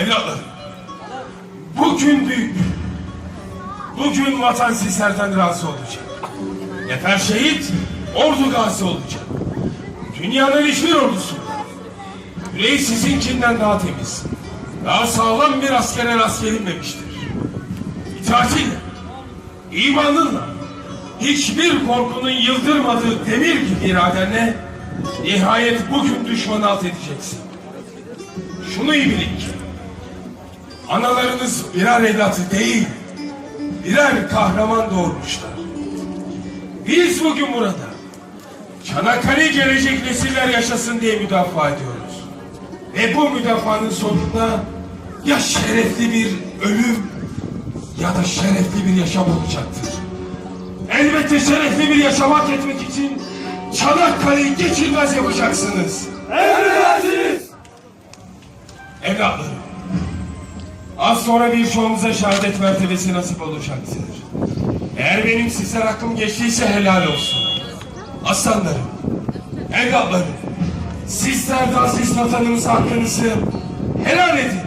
Evlatlarım, bugün büyük gün. Bugün vatan sizlerden razı olacak. Nefer şehit, ordu gazi olacak. Dünyanın hiçbir ordusu. Yüreği sizinkinden daha temiz. Daha sağlam bir askere rast gelinmemiştir. İtaatiyle, imanınla, hiçbir korkunun yıldırmadığı demir gibi iradenle nihayet bugün düşmanı alt edeceksin. Şunu iyi bilin ki, analarınız birer evlatı değil, birer kahraman doğurmuşlar. Biz bugün burada Çanakkale gelecek nesiller yaşasın diye müdafaa ediyoruz. Ve bu müdafaanın sonunda ya şerefli bir ölüm ya da şerefli bir yaşam olacaktır. Elbette şerefli bir yaşam hak etmek için Çanakkale'yi geçilmez yapacaksınız. Emredersiniz. Evlatlarım, az sonra birçoğumuza şehadet mertebesi nasip olacaktır. Eğer benim sizler hakkım geçtiyse helal olsun. Aslanlarım, evlatlarım, sizler de aziz vatanımız hakkınızı helal edin.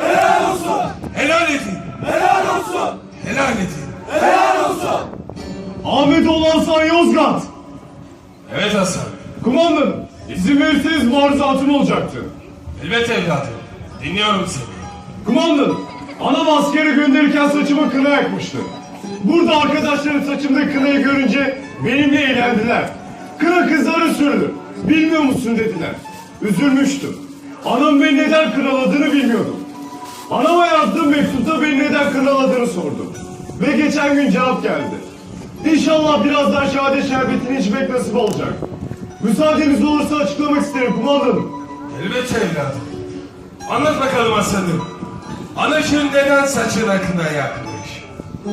Helal olsun. Helal edin. Helal olsun. Helal edin. Helal olsun. Ahmetoğlu Hasan Yozgat. Evet Hasan. Kumandanım, izin verirseniz maruzatım olacaktı. Elbette evladım. Dinliyorum seni. Kumandanım, anam askere gönderirken saçıma kına yakmıştı. Burada arkadaşlarım saçımda kınayı görünce benimle eğlendiler. Kına kızlara sürdü. Bilmiyor musun dediler. Üzülmüştüm. Anam beni neden kınaladığını bilmiyordum. Anama yazdığım mektupta beni neden kınaladığını sordu. Ve geçen gün cevap geldi. İnşallah birazdan şehadet şerbetini içmek nasip olacak. Müsaadeniz olursa açıklamak isterim kumandanım. Elbette evladım. Anlat bakalım Hasan'ım. Anacığın neden saçına kına yakmış?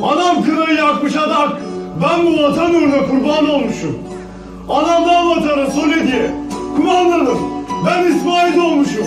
Anam kınayı yakmış adak. Ben bu vatan uğruna kurban olmuşum. Anamdan vatana sole diye. Kumandanım ben İsmail doğmuşum.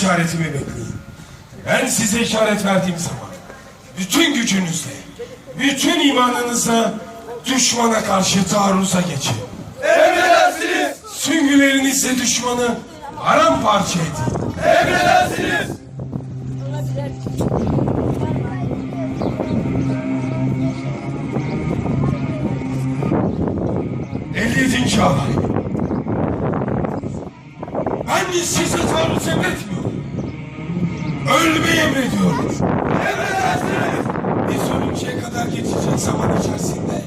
İşaretimi bekleyin. Ben size işaret verdiğim zaman bütün gücünüzle, bütün imanınızla düşmana karşı taarruza geçin. Emredersiniz. Süngülerinizle düşmanı paramparça edin. Emredersiniz. Elliyetinci alay. Ben taarruz emretmiyorum. Ölmeyi emrediyorum. Emredersiniz. Biz ölünceye kadar geçecek zaman içerisinde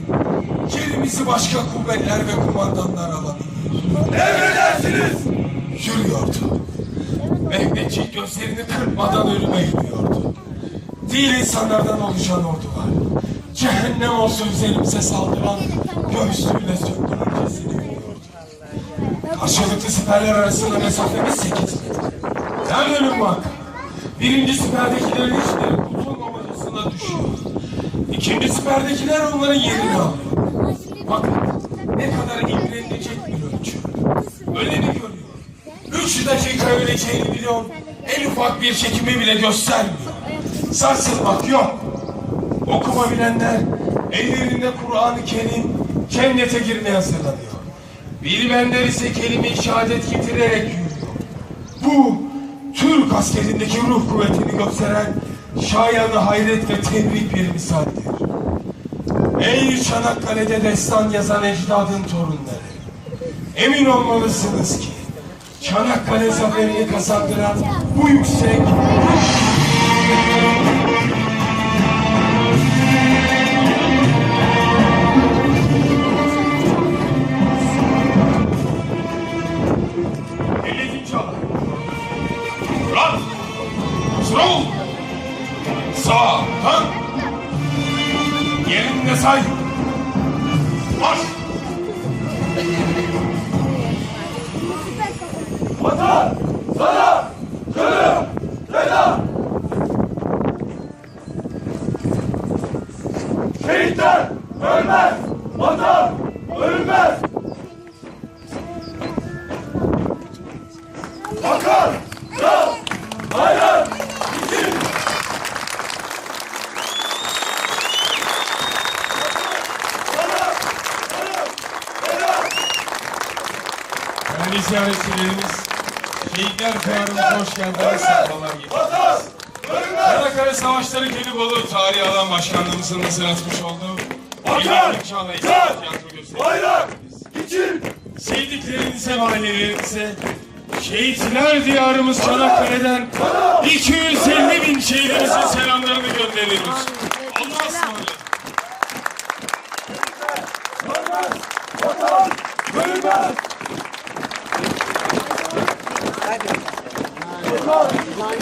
yerimizi başka kuvvetler ve kumandanlar alabilir. Emredersiniz. Yürüyordu. Mehmetçik gözlerini kırpmadan ölüme yürüyordu. Değil insanlardan oluşan ordular. Cehennem olsun üzerimize saldıran göğsüyle söndürürcesini yürüyordu. Karşılıklı siperler arasında mesafemiz 8 metre. Her ölüm bak. Birinci siperdekilerin işleri kutun amacısına düşüyor. İkinci siperdekiler onların yerini alıyor. Bakın ne kadar ilgilenilecek bir ölçü. Öleni görüyor. Üç dakika öleceğini biliyor. En ufak bir çekimi bile göstermiyor. Sarsılmak yok. Okuma bilenler ellerinde Kur'an-ı Kerim cennete girmeye hazırlanıyor. Bilmeyenler ise kelime-i şehadet getirerek yürüyor. Bu Türk askerindeki ruh kuvvetini gösteren şayanı hayret ve tebrik bir misaldir. Ey Çanakkale'de destan yazan ecdadın torunları. Emin olmalısınız ki Çanakkale zaferini kazandıran bu yüksek Ve say. Baş. Vatan sana canım feda. Şehitler ölmez. Vatan ölmez. Bakar da bayrak için. Vatan canım feda. Değerli ziyaretçilerimiz, şehitler kıyarımıza hoş geldiniz. Sefalar getirdiniz. Vatan. Karakale Savaşları Gelibolu Tarihi Alan Başkanlığımızın hazır atmış olduğu Vatan. Bayrak için. Sevdiklerinize ve ailelerinize Şehitler diyarımız Çanakkale'den 250 bin şehidimizin selamlarını gönderiyoruz. Allah'a ısmarladık. Ölmez. ごめんなさい。